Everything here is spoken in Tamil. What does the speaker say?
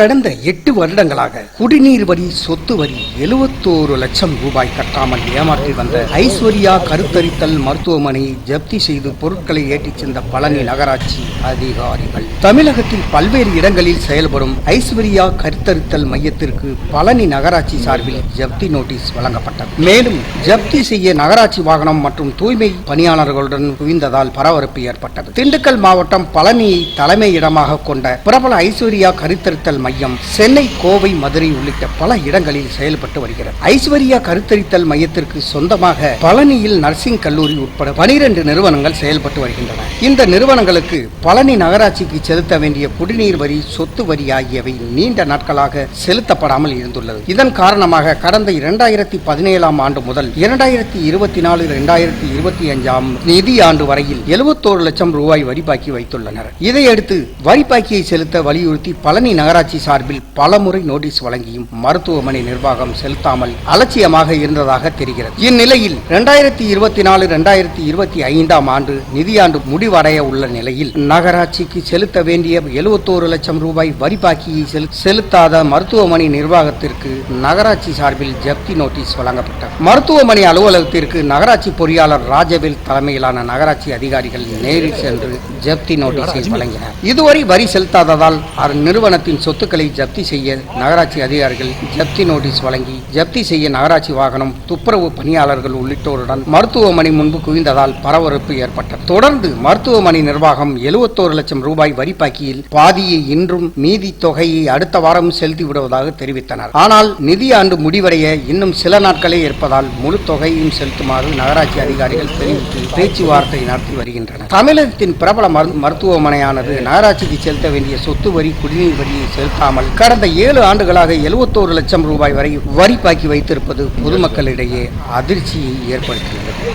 கடந்த எட்டு வருடங்களாக குடிநீர் வரி சொத்து வரி எழுபத்தோரு லட்சம் ரூபாய் கட்டாமல் ஏமாற்றி வந்த ஐஸ்வர்யா கருத்தரித்தல் மருத்துவமனை ஜப்தி செய்து பொருட்களை ஏற்றிச் சென்ற பழனி நகராட்சி அதிகாரிகள். தமிழகத்தில் பல்வேறு இடங்களில் செயல்படும் ஐஸ்வர்யா கருத்தரித்தல் மையத்திற்கு பழனி நகராட்சி சார்பில் ஜப்தி நோட்டீஸ் வழங்கப்பட்டது. மேலும் ஜப்தி செய்ய நகராட்சி வாகனம் மற்றும் தூய்மை பணியாளர்களுடன் குவிந்ததால் பரபரப்பு ஏற்பட்டது. திண்டுக்கல் மாவட்டம் பழனியை தலைமை இடமாக கொண்ட பிரபல ஐஸ்வர்யா கருத்தரித்தல் மையம் சென்னை கோவை மதுரை உள்ளிட்ட பல இடங்களில் செயல்பட்டு வருகிறது. ஐஸ்வர்யா கருத்தரித்தல் மையத்திற்கு சொந்தமாக பழனியில் நர்சிங் கல்லூரி உட்பட பனிரெண்டு நிறுவனங்கள் செயல்பட்டு வருகின்றன. இந்த நிறுவனங்களுக்கு பழனி நகராட்சிக்கு செலுத்த வேண்டிய குடிநீர் வரி சொத்து வரி ஆகியவை நீண்ட நாட்களாக செலுத்தப்படாமல் இருந்துள்ளது. இதன் காரணமாக கடந்த இரண்டாயிரத்தி பதினேழாம் ஆண்டு முதல் இரண்டாயிரத்தி இருபத்தி நாலு இரண்டாயிரத்தி இருபத்தி அஞ்சாம் நிதி ஆண்டு வரையில் எழுபத்தோரு லட்சம் ரூபாய் வரி பாக்கி வைத்துள்ளனர். இதையடுத்து வரி பாக்கியை செலுத்த வலியுறுத்தி பழனி நகராட்சி சார்பில் பலமுறை நோட்டீஸ் வழங்கியும் மருத்துவமனை நிர்வாகம் செலுத்தாமல் அலட்சியமாக இருந்ததாக தெரிகிறது. இந்நிலையில் இரண்டாயிரத்தி இருபத்தி நாலு இரண்டாயிரத்தி இருபத்தி ஐந்தாம் ஆண்டு நிதியாண்டு முடிவடைய உள்ள நிலையில் நகராட்சிக்கு செலுத்த வேண்டிய எழுபத்தோரு லட்சம் ரூபாய் வரி பாக்கியை செலுத்தாத மருத்துவமனை நிர்வாகத்திற்கு நகராட்சி சார்பில் ஜப்தி நோட்டீஸ் வழங்கப்பட்டது. மருத்துவமனை அலுவலகத்திற்கு நகராட்சி பொறியாளர் ராஜவேல் தலைமையிலான நகராட்சி அதிகாரிகள் நேரில் சென்று ஜப்தி நோட்டீஸை வழங்கினர். இதுவரை வரி செலுத்தாததால் அந்நிறுவனத்தின் சொத்து சொத்துக்களை ஜப்தி செய்ய நகராட்சி அதிகாரிகள் ஜப்தி நோட்டீஸ் வழங்கி ஜப்தி செய்ய நகராட்சி வாகனம் துப்புரவு பணியாளர்கள் உள்ளிட்டோருடன் மருத்துவமனை முன்பு குவிந்ததால் பரபரப்பு ஏற்பட்டது. தொடர்ந்து மருத்துவமனை நிர்வாகம் எழுபத்தோரு லட்சம் ரூபாய் வரி பாக்கியில் பாதியை இன்றும் மீதி தொகையை அடுத்த வாரம் செலுத்தி விடுவதாக தெரிவித்தனர். ஆனால் நிதியாண்டு முடிவடைய இன்னும் சில நாட்களே இருப்பதால் முழு தொகையையும் செலுத்துமாறு நகராட்சி அதிகாரிகள் தெரிவித்து பேச்சுவார்த்தை நடத்தி வருகின்றனர். தமிழகத்தின் பிரபல மருத்துவமனையானது நகராட்சிக்கு செலுத்த வேண்டிய சொத்து வரி குடிநீர் வரியை செலுத்தாமல் கடந்த ஏழு ஆண்டுகளாக எழுபத்தோரு லட்சம் ரூபாய் வரை வரி பாக்கி வைத்திருப்பது பொதுமக்களிடையே அதிர்ச்சியை ஏற்படுத்தியுள்ளது.